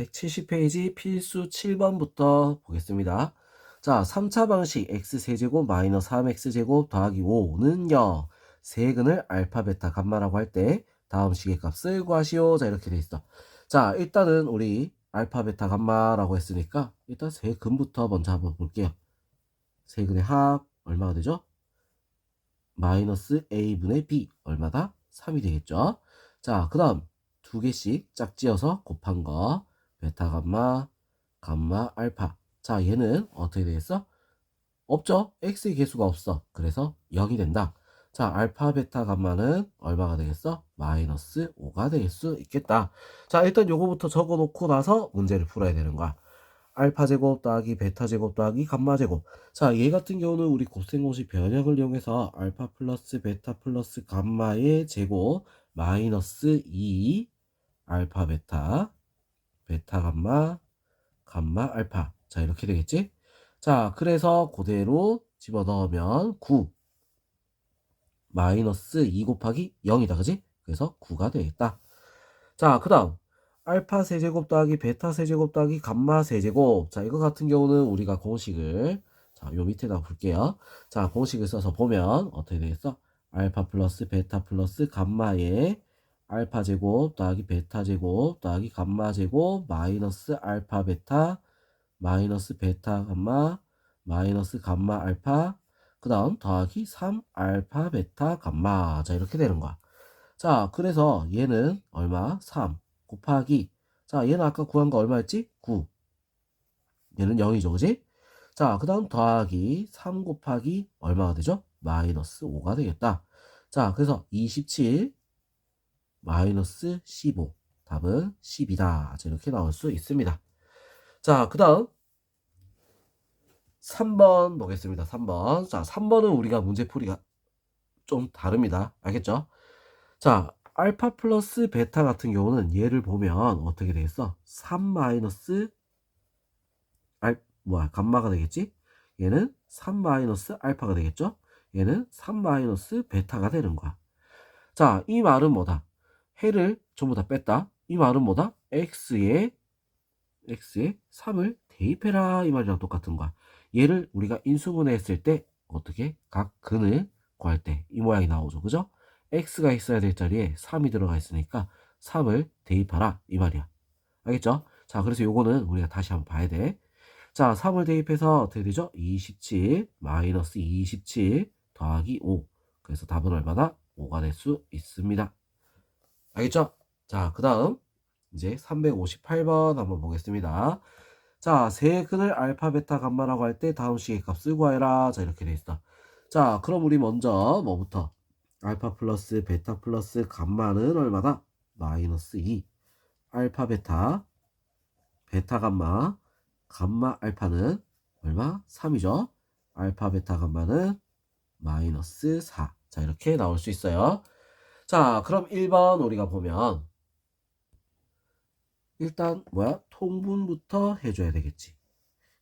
170페이지 필수 7번부터 보겠습니다. 자, 3차 방식 x세제곱 마이너스 3x제곱 더하기 5는요. 세근을 알파, 베타, 감마라고 할 때 다음 식의 값을 구하시오. 자, 이렇게 돼 있어. 자, 일단은 우리 알파, 베타, 감마라고 했으니까 일단 세근부터 먼저 한번 볼게요. 세근의 합 얼마가 되죠? 마이너스 a분의 b 얼마다? 3이 되겠죠? 자, 그 다음 두 개씩 짝지어서 곱한 거 베타 감마 감마 알파 자 얘는 어떻게 되겠어? 없죠? x의 개수가 없어 그래서 0이 된다 자 알파 베타 감마는 얼마가 되겠어? 마이너스 5가 될 수 있겠다 자 일단 요거부터 적어 놓고 나서 문제를 풀어야 되는 거야 알파 제곱 더하기 베타 제곱 더하기 감마 제곱 자 얘 같은 경우는 우리 곱셈 공식 변형을 이용해서 알파 플러스 베타 플러스 감마의 제곱 마이너스 2 알파 베타 베타 감마 감마 알파. 자 이렇게 되겠지? 자 그래서 그대로 집어넣으면 9 마이너스 2 곱하기 0이다. 그지? 그래서 9가 되겠다. 자그 다음 알파 세제곱 더하기 베타 세제곱 더하기 감마 세제곱. 자 이거 같은 경우는 우리가 공식을 자요 밑에다 볼게요. 자 공식을 써서 보면 어떻게 되겠어? 알파 플러스 베타 플러스 감마의 알파 제곱 더하기 베타 제곱 더하기 감마 제곱 마이너스 알파 베타 마이너스 베타 감마 마이너스 감마 알파 그 다음 더하기 3 알파 베타 감마. 자 이렇게 되는 거야. 자 그래서 얘는 얼마? 3 곱하기. 자 얘는 아까 구한 거 얼마였지? 9 얘는 0이죠 그지? 자그 다음 더하기 3 곱하기 얼마가 되죠? 마이너스 5가 되겠다. 자 그래서 27 마이너스 15 답은 10이다. 자 이렇게 나올 수 있습니다. 자 그 다음 3번 보겠습니다. 3번. 자 3번은 우리가 문제풀이가 좀 다릅니다. 알겠죠? 자 알파 플러스 베타 같은 경우는 얘를 보면 어떻게 되겠어? 3 마이너스 알 뭐야 감마가 되겠지? 얘는 3 마이너스 알파가 되겠죠? 얘는 3 마이너스 베타가 되는 거야. 자 이 말은 뭐다 해를 전부 다 뺐다. 이 말은 뭐다? x에 x에 3을 대입해라 이 말이랑 똑같은 거야. 얘를 우리가 인수분해 했을 때 어떻게 각 근을 구할 때 이 모양이 나오죠. 그죠? x가 있어야 될 자리에 3이 들어가 있으니까 3을 대입하라 이 말이야. 알겠죠? 자, 그래서 요거는 우리가 다시 한번 봐야 돼. 자, 3을 대입해서 어떻게 되죠? 27 마이너스 27 더하기 5. 그래서 답은 얼마다? 5가 될 수 있습니다. 알겠죠? 자, 그 다음 이제 358번 한번 보겠습니다. 자, 세 근을 알파, 베타, 감마라고 할 때 다음 식의 값을 구하여라. 자, 이렇게 돼 있어. 자, 그럼 우리 먼저 뭐부터? 알파 플러스 베타 플러스 감마는 얼마다? 마이너스 2. 알파, 베타, 베타, 감마, 감마, 알파는 얼마? 3이죠. 알파, 베타, 감마는 마이너스 4. 자, 이렇게 나올 수 있어요. 자, 그럼 1번 우리가 보면 일단 뭐야? 통분부터 해줘야 되겠지.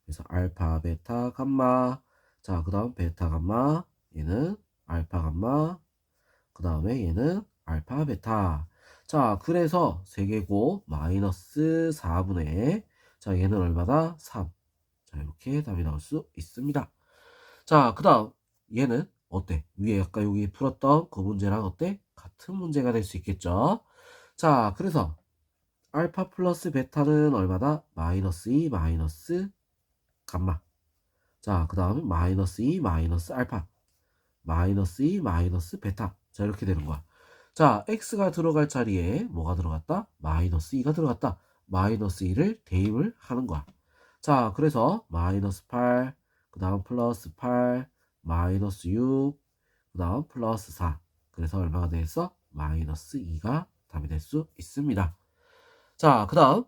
그래서 알파, 베타, 감마. 자, 그 다음 베타, 감마. 얘는 알파, 감마. 그 다음에 얘는 알파, 베타. 자, 그래서 세개고 마이너스 4분의 자, 얘는 얼마다? 3. 자, 이렇게 답이 나올 수 있습니다. 자, 그 다음 얘는 어때? 위에 아까 여기 풀었던 그 문제랑 어때? 같은 문제가 될 수 있겠죠. 자, 그래서 알파 플러스 베타는 얼마다? 마이너스 2 마이너스 감마. 자, 그 다음에 마이너스 2 마이너스 알파. 마이너스 2 마이너스 베타. 자, 이렇게 되는 거야. 자, x가 들어갈 자리에 뭐가 들어갔다? 마이너스 2가 들어갔다. 마이너스 2를 대입을 하는 거야. 자, 그래서 마이너스 8, 그 다음 플러스 8, 마이너스 6, 그 다음 플러스 4. 그래서 얼마가 되겠어? 마이너스 2가 답이 될 수 있습니다. 자, 그 다음.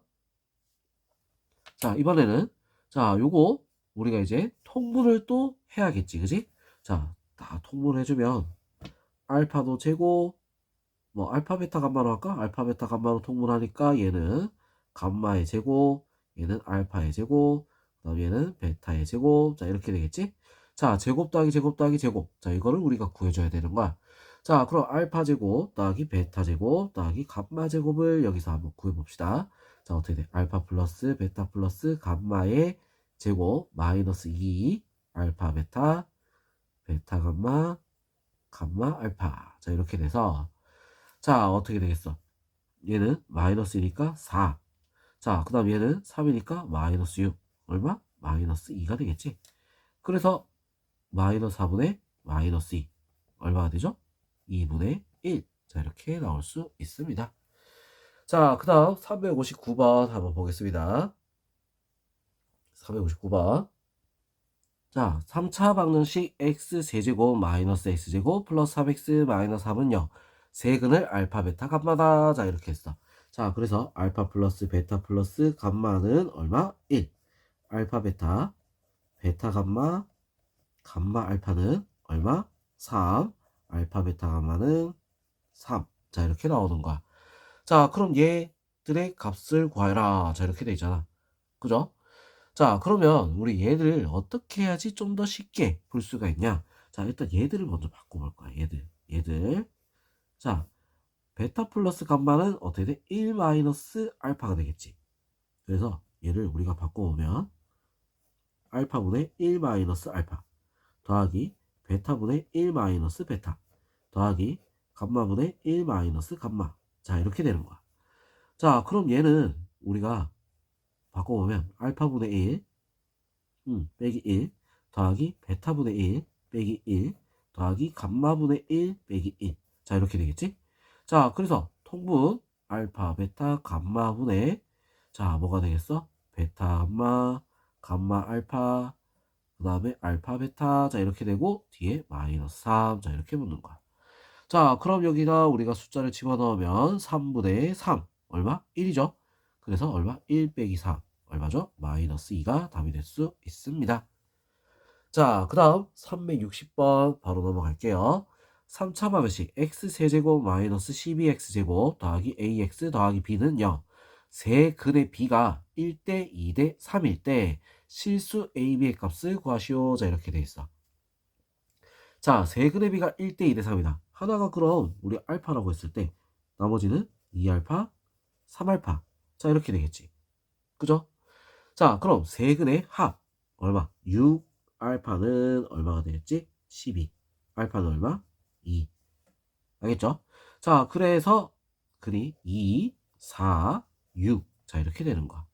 자, 이번에는, 자, 요거, 우리가 이제 통분을 또 해야겠지, 그지? 자, 다 통분해주면, 알파도 제곱, 뭐, 알파, 베타, 감마로 할까? 알파, 베타, 감마로 통분하니까 얘는 감마의 제곱, 얘는 알파의 제곱, 그 다음 얘는 베타의 제곱, 자, 이렇게 되겠지? 자, 제곱 더하기 제곱 더하기 제곱. 자, 이거를 우리가 구해줘야 되는 거야. 자, 그럼 알파 제곱 더하기 베타 제곱 더하기 감마 제곱을 여기서 한번 구해 봅시다. 자, 어떻게 돼? 알파 플러스 베타 플러스 감마의 제곱 마이너스 2 알파 베타 베타 감마 감마 알파 자 이렇게 돼서 자 어떻게 되겠어 얘는 마이너스니까 4 자, 그 다음 얘는 3이니까 마이너스 6. 얼마? 마이너스 2가 되겠지. 그래서 마이너스 4분의 마이너스 2. 얼마가 되죠? 2분의 1. 자, 이렇게 나올 수 있습니다. 자, 그 다음 359번 한번 보겠습니다. 359번. 자, 3차 방정식 x 세제곱 마이너스 x제곱 플러스 3x 마이너스 3은요. 세근을 알파 베타 감마다. 자, 이렇게 했어. 자, 그래서 알파 플러스 베타 플러스 감마는 얼마? 1. 알파 베타, 베타 감마, 감마 알파는 얼마? 3. 알파 베타 감마는 3. 자, 이렇게 거야. 자, 그럼 얘들의 값을 구하라. 자, 이렇게 돼 있잖아. 그죠? 자, 그러면 우리 얘들을 어떻게 해야지 좀 더 쉽게 볼 수가 있냐? 자, 일단 얘들을 먼저 바꿔볼 거야. 얘들. 얘들. 자, 베타 플러스 감마는 어떻게 돼? 1 마이너스 알파가 되겠지. 그래서 얘를 우리가 바꿔보면 알파분의 1 마이너스 알파 더하기 베타분의 1 마이너스 베타 더하기 감마분의 1 마이너스 감마 자 이렇게 되는 거야. 자 그럼 얘는 우리가 바꿔보면 알파분의 1 음, 빼기 1 더하기 베타분의 1 빼기 1 더하기 감마분의 1 빼기 1 자 이렇게 되겠지? 자, 그래서 통분 알파, 베타, 감마분의 자, 뭐가 되겠어? 베타, 감마, 감마, 알파, 그 다음에 알파, 베타. 자, 이렇게 되고 뒤에 마이너스 3. 자, 이렇게 붙는 거야. 자, 그럼 여기다 우리가 숫자를 집어넣으면 3분의 3. 얼마? 1이죠? 그래서 얼마? 1 빼기 3. 얼마죠? 마이너스 2가 답이 될 수 있습니다. 자, 그 다음 360번 바로 넘어갈게요. 3차 방식 x세제곱 마이너스 12x제곱 더하기 ax 더하기 b는 0. 세 근의 b가 1대 2대 3일 때 실수 ab의 값을 구하시오. 자 이렇게 돼 있어. 자, 세 b가 1대 2대 3이다. 하나가 그럼 우리 알파라고 했을 때 나머지는 2알파, 3알파. 자 이렇게 되겠지. 그죠? 자, 그럼 세 근의 합 얼마? 6 알파는 얼마가 되겠지? 12. 알파는 얼마? 2. 알겠죠? 자, 그래서 근이 2, 4, 6. 자, 이렇게 되는 거야.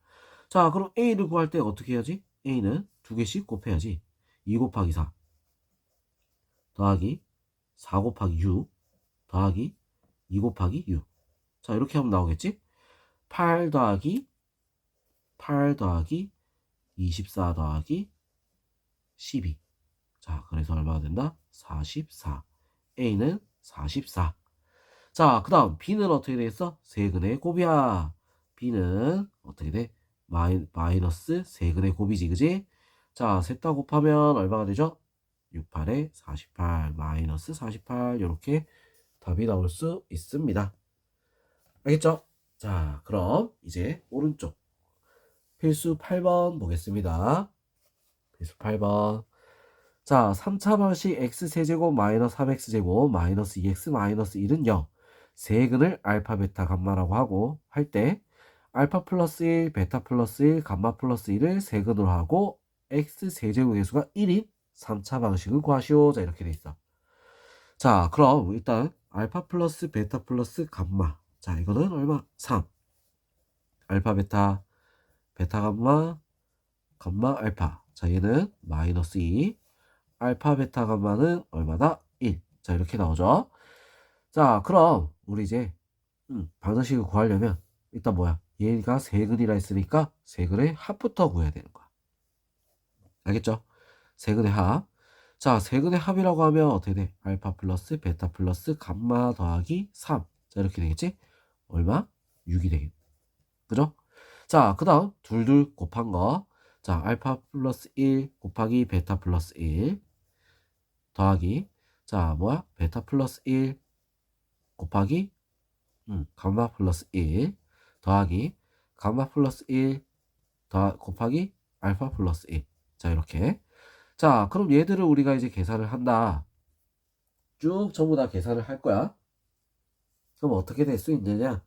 자, 그럼 A를 구할 때 어떻게 해야지? A는 두 개씩 곱해야지. 2 곱하기 4 더하기 4 곱하기 6 더하기 2 곱하기 6. 자, 이렇게 하면 나오겠지? 8 더하기 8 더하기 24 더하기 12. 자, 그래서 얼마가 된다? 44. A는 44. 자, 그 다음 B는 어떻게 되겠어? 세근의 곱이야. B는 어떻게 돼? 마이, 마이 너스 세근의 곱이지, 그지? 자, 셋 다 곱하면 얼마가 되죠? 6, 8에 48, 마이너스 48 이렇게 답이 나올 수 있습니다. 알겠죠? 자, 그럼 이제 오른쪽 필수 8번 보겠습니다. 필수 8번. 자, 3차 방식 x세제곱 마이너스 3x제곱 마이너스 2x 마이너스 1은 0. 세근을 알파, 베타, 감마라고 하고 할 때 알파 플러스 1, 베타 플러스 1, 감마 플러스 1을 세근으로 하고 x세제곱의 수가 1인 3차 방식을 구하시오. 자, 이렇게 돼 있어. 자, 그럼 일단 알파 플러스 베타 플러스 감마. 자, 이거는 얼마? 3. 알파, 베타, 베타, 감마, 감마, 알파. 자, 얘는 마이너스 2. 알파, 베타, 감마는 얼마다? 1. 자, 이렇게 나오죠. 자, 그럼 우리 이제 음, 방정식을 구하려면 일단 뭐야? 얘가 세근이라 했으니까 세근의 합부터 구해야 되는 거야. 알겠죠? 세 근의 합. 자, 세 근의 합이라고 하면 어떻게 돼? 알파 플러스 베타 플러스 감마 더하기 3. 자, 이렇게 되겠지? 얼마? 6이 되겠. 그죠? 자, 그 다음 둘둘 곱한 거. 자, 알파 플러스 1 곱하기 베타 플러스 1 더하기 자, 뭐야? 베타 플러스 1 곱하기 음, 감마 플러스 1 더하기 감마 플러스 1 더 곱하기 알파 플러스 1. 자, 이렇게. 자, 그럼 얘들을 우리가 이제 계산을 한다. 쭉 전부 다 계산을 할 거야. 그럼 어떻게 될 수 있느냐?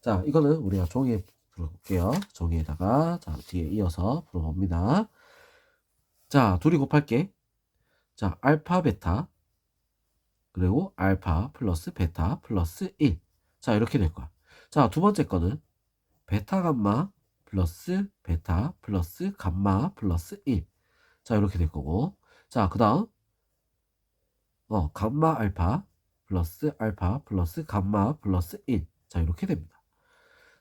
자, 이거는 우리가 종이에 풀어볼게요. 종이에다가 자 뒤에 이어서 풀어봅니다. 자 둘이 곱할게. 자 알파 베타 그리고 알파 플러스 베타 플러스 1. 자 이렇게 될 거야. 자 두 번째 거는 베타 감마 플러스 베타 플러스 감마 플러스 1. 자 이렇게 될 거고. 자 그 다음 어 감마 알파 플러스 알파 플러스 감마 플러스 1. 자 이렇게 됩니다.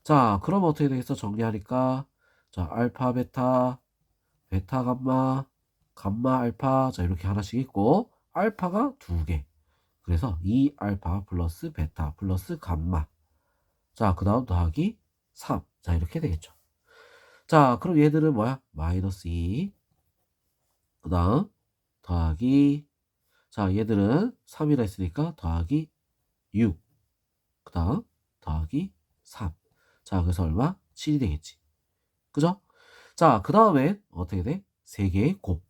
자 그럼 어떻게 되겠어 정리하니까 자 알파 베타 베타 감마 감마 알파 자 이렇게 하나씩 있고 알파가 두 개. 그래서 2 알파 플러스 베타 플러스 감마 자 그 다음 더하기 3. 자 이렇게 되겠죠. 자 그럼 얘들은 뭐야? 마이너스 2. 그 다음 더하기 자 얘들은 3이라 했으니까 더하기 6. 그 다음 더하기 3. 자 그래서 얼마? 7이 되겠지. 그죠? 자 그 다음에 어떻게 돼? 3개의 곱.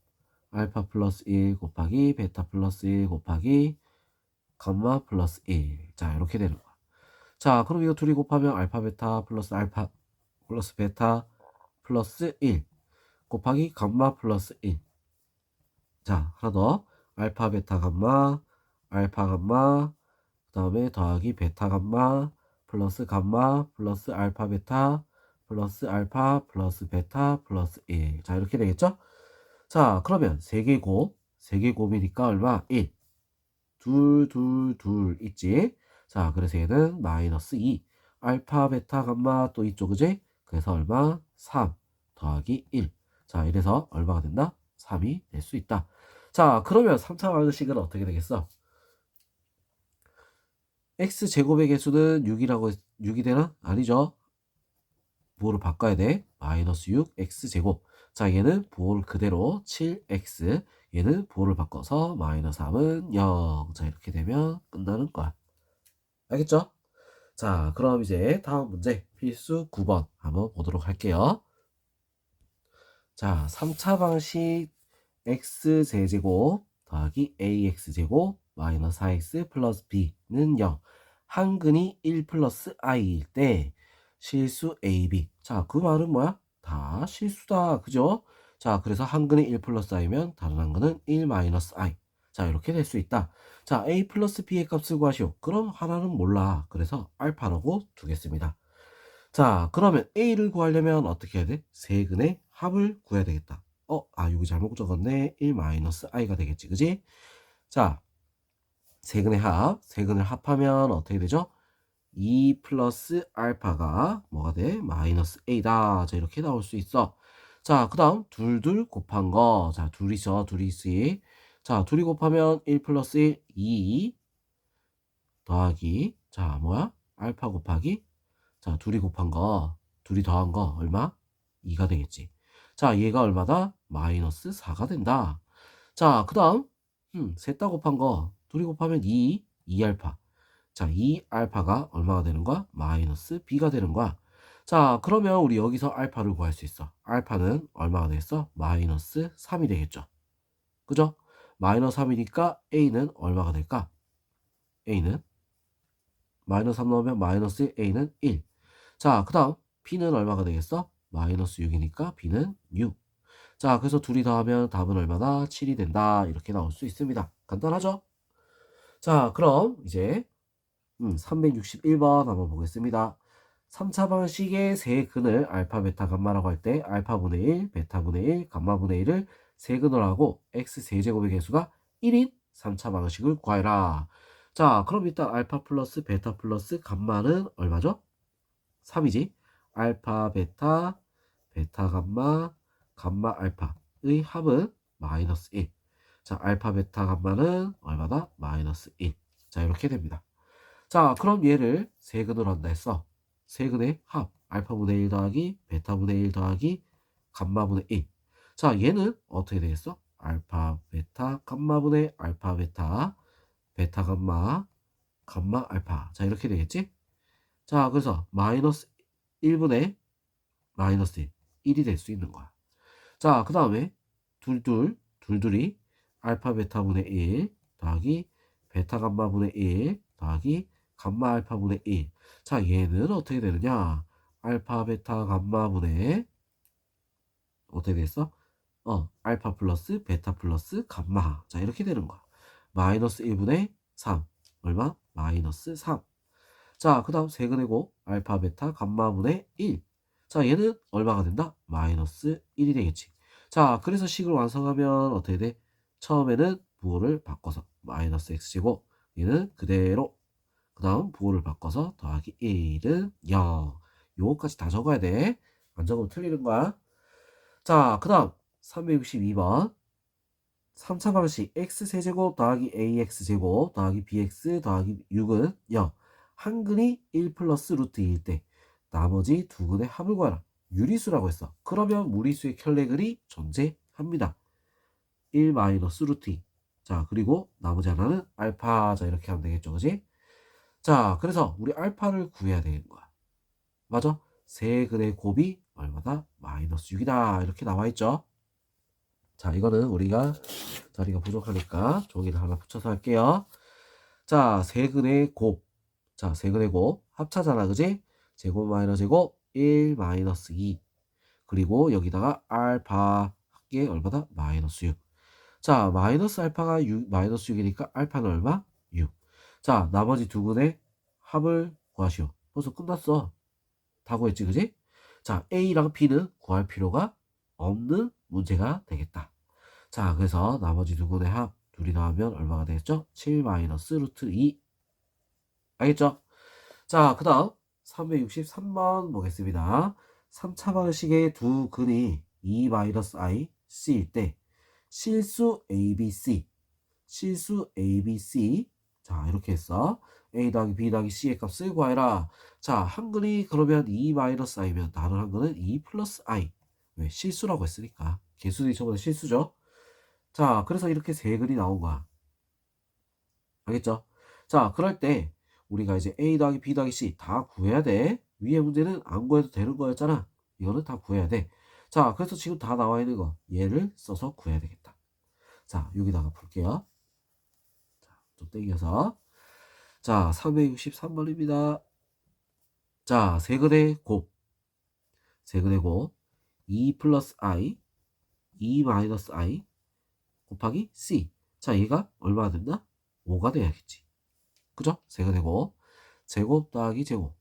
알파 플러스 1 곱하기 베타 플러스 1 곱하기 감마 플러스 1. 자, 이렇게 되는 거야. 자, 그럼 이거 둘이 곱하면 알파 베타 플러스 알파 플러스 베타 플러스 1 곱하기 감마 플러스 1. 자, 하나 더. 알파 베타 감마 알파 감마 그 다음에 더하기 베타 감마 플러스 감마 플러스 알파 베타 플러스 알파 플러스 베타 플러스 1. 자, 이렇게 되겠죠? 자, 그러면 3개 곱, 3개 곱이니까 얼마? 1. 둘, 둘, 둘 있지? 자, 그래서 얘는 마이너스 2. 알파, 베타, 감마 또 이쪽, 그지? 그래서 얼마? 3 더하기 1. 자, 이래서 얼마가 된다? 3이 될 수 있다. 자, 그러면 3차 방식은 어떻게 되겠어? x제곱의 개수는 6이라고, 6이 되나? 아니죠. 부호를 바꿔야 돼. 마이너스 6, x제곱. 자, 얘는 부호를 그대로 7x. 얘는 부호를 바꿔서 마이너스 3은 0. 자, 이렇게 되면 끝나는 거야. 알겠죠? 자, 그럼 이제 다음 문제 필수 9번 한번 보도록 할게요. 자, 3차 방식 x 제제곱 더하기 ax 제곱 마이너스 4x 플러스 b는 0. 한근이 1 플러스 i일 때 실수 ab. 자, 그 말은 뭐야? 다 실수다. 그죠? 자, 그래서 한근이 1 플러스 i면 다른 한근은 1 마이너스 i. 자, 이렇게 될 수 있다. 자, a 플러스 b의 값을 구하시오. 그럼 하나는 몰라. 그래서 알파라고 두겠습니다. 자, 그러면 a를 구하려면 어떻게 해야 돼? 세근의 합을 구해야 되겠다. 어, 아, 여기 잘못 적었네. 1 마이너스 i가 되겠지. 그지? 자, 세근의 합. 세근을 합하면 어떻게 되죠? 2 플러스 알파가 뭐가 돼? 마이너스 a다. 자, 이렇게 나올 수 있어. 자, 그 다음 둘둘 곱한 거. 자, 둘이죠. 둘이 있으. 자, 둘이 곱하면 1 플러스 1, 2 더하기 자, 뭐야? 알파 곱하기 자, 둘이 곱한 거, 둘이 더한 거 얼마? 2가 되겠지. 자, 얘가 얼마다? 마이너스 4가 된다. 자, 그 다음 음, 셋다 곱한 거, 둘이 곱하면 2, 2알파. 자, 2알파가 얼마가 되는 거야? 마이너스 b가 되는 거야. 자, 그러면 우리 여기서 알파를 구할 수 있어. 알파는 얼마가 되겠어? 마이너스 3이 되겠죠. 그죠? 마이너스 3이니까 a는 얼마가 될까? a는 마이너스 3 넣으면 마이너스 a는 1. 자, 그 다음 b는 얼마가 되겠어? 마이너스 6이니까 b는 6. 자, 그래서 둘이 더하면 답은 얼마나 7이 된다. 이렇게 나올 수 있습니다. 간단하죠? 자, 그럼 이제 음, 361번 한번 보겠습니다. 3차 방식의 세 근을 알파, 베타, 감마라고 할 때 알파분의 1, 베타분의 1, 감마분의 1을 세 근을 하고 x 세제곱의 개수가 1인 3차 방식을 구하라. 자, 그럼 일단 알파 플러스 베타 플러스 감마는 얼마죠? 3이지. 알파, 베타, 베타, 감마, 감마, 알파의 합은 마이너스 1. 자, 알파, 베타, 감마는 얼마다? 마이너스 1. 자, 이렇게 됩니다. 자, 그럼 얘를 세근으로 한다 했어. 세근의 합. 알파분의 1 더하기 베타분의 1 더하기 감마분의 1. 자, 얘는 어떻게 되겠어? 알파, 베타, 감마 분의 알파, 베타, 베타, 감마, 감마, 알파. 자, 이렇게 되겠지? 자, 그래서 마이너스 1분의 마이너스 1. 1이 될 수 있는 거야. 자, 그 다음에 둘둘, 둘둘이 알파, 베타 분의 1 더하기 베타, 감마 분의 1 더하기 감마 알파 분의 1. 자, 얘는 어떻게 되느냐? 알파, 베타, 감마 분의 어떻게 됐어? 어, 알파 플러스 베타 플러스 감마. 자, 이렇게 되는 거야. 마이너스 1분의 3. 얼마? 마이너스 3. 자, 그 다음 세근이고 알파, 베타, 감마분의 1. 자, 얘는 얼마가 된다? 마이너스 1이 되겠지. 자, 그래서 식을 완성하면 어떻게 돼? 처음에는 부호를 바꿔서 마이너스 x제곱. 얘는 그대로. 그 다음 부호를 바꿔서 더하기 1은 0. 요거까지 다 적어야 돼. 안 적으면 틀리는 거야. 자, 그 다음 362번 3차 방식 x세제곱 더하기 ax제곱 더하기 bx 더하기 6은 0 한근이 1 플러스 루트 2일 때 나머지 두 근의 합을 구하라 유리수라고 했어 그러면 무리수의 켤레글이 존재합니다 1 마이너스 루트 2 자, 그리고 나머지 하나는 알파. 자, 이렇게 하면 되겠죠. 그지? 자, 그래서 우리 알파를 구해야 되는 거야. 맞아? 세 근의 곱이 얼마다? 마이너스 6이다. 이렇게 나와 있죠. 자, 이거는 우리가 자리가 부족하니까 종이를 하나 붙여서 할게요. 자, 세 근의 곱. 자, 세 근의 곱. 합차잖아. 그지? 제곱 마이너스 제곱 1 마이너스 2. 그리고 여기다가 알파 합계 얼마다? 마이너스 6. 자, 마이너스 알파가 6, 마이너스 6이니까 알파는 얼마? 6. 자, 나머지 두 근의 합을 구하시오. 벌써 끝났어. 다 구했지, 그지? 자, A랑 B는 구할 필요가 없는 문제가 되겠다. 자, 그래서 나머지 두 근의 합 둘이 나오면 얼마가 되겠죠? 7 마이너스 루트 2. 알겠죠? 자, 그 다음 363번 보겠습니다. 3차 방식의 두 근이 2 마이너스 I, C일 때 실수 ABC, 실수 ABC. 자, 이렇게 했어. A 더하기 B 더하기 C의 값을 구하라. 자, 한 근이 그러면 2 마이너스 I면 다른 한 근은 2 플러스 I. 왜? 실수라고 했으니까. 개수들이 저보다 실수죠. 자, 그래서 이렇게 세 근이 나온 거야. 알겠죠? 자, 그럴 때 우리가 이제 A 더하기 B 더하기 C 다 구해야 돼. 위에 문제는 안 구해도 되는 거였잖아. 이거는 다 구해야 돼. 자, 그래서 지금 다 나와 있는 거 얘를 써서 구해야 되겠다. 자, 여기다가 볼게요. 자, 좀 땡겨서. 자, 363번입니다. 자, 세근의 곱. 세근의 곱. 2 플러스 i, 2 마이너스 i 곱하기 c. 자, 얘가 얼마가 된다? 5가 돼야겠지. 그죠? 세근의 곱. 제곱 더하기 제곱.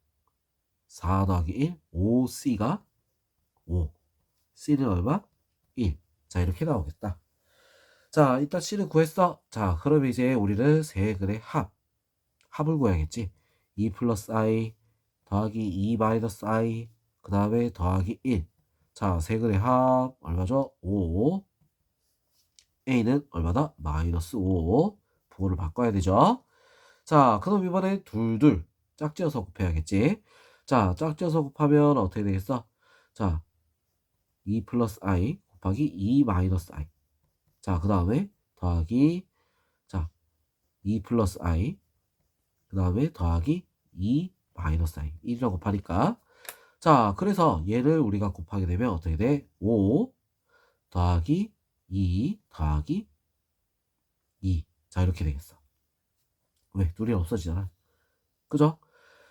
4 더하기 1, 5c가 5. c는 얼마? 1. 자, 이렇게 나오겠다. 자, 일단 C는 구했어. 자, 그럼 이제 우리는 세 근의 합. 합을 구해야겠지. 2 플러스 I 더하기 2 마이너스 I 그 다음에 더하기 1. 자, 세 근의 합 얼마죠? 5. A는 얼마다? 마이너스 5. 부호를 바꿔야 되죠. 자, 그럼 이번에 둘둘 짝지어서 곱해야겠지. 자, 짝지어서 곱하면 어떻게 되겠어? 자, 2 플러스 I 곱하기 2 마이너스 I. 자, 그 다음에 더하기, 자, 2 플러스 i, 그 다음에 더하기 2 마이너스 i. 1이라고 곱하니까. 자, 그래서 얘를 우리가 곱하게 되면 어떻게 돼? 5 더하기 2 더하기 2. 자, 이렇게 되겠어. 왜? 둘이 없어지잖아. 그죠?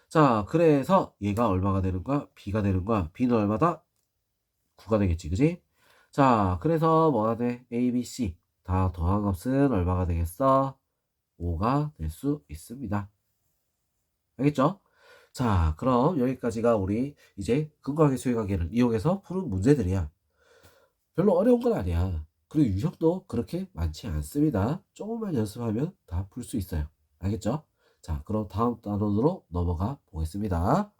자, 그래서 얘가 얼마가 되는 거야? b가 되는 거야. b는 얼마다? 9가 되겠지, 그지? 자, 그래서 뭐가 돼? A, B, C 다 더한 값은 얼마가 되겠어? 5가 될 수 있습니다. 알겠죠? 자, 그럼 여기까지가 우리 이제 근거하게 수익하기를 이용해서 푸는 문제들이야. 별로 어려운 건 아니야. 그리고 유형도 그렇게 많지 않습니다. 조금만 연습하면 다 풀 수 있어요. 알겠죠? 자, 그럼 다음 단원으로 넘어가 보겠습니다.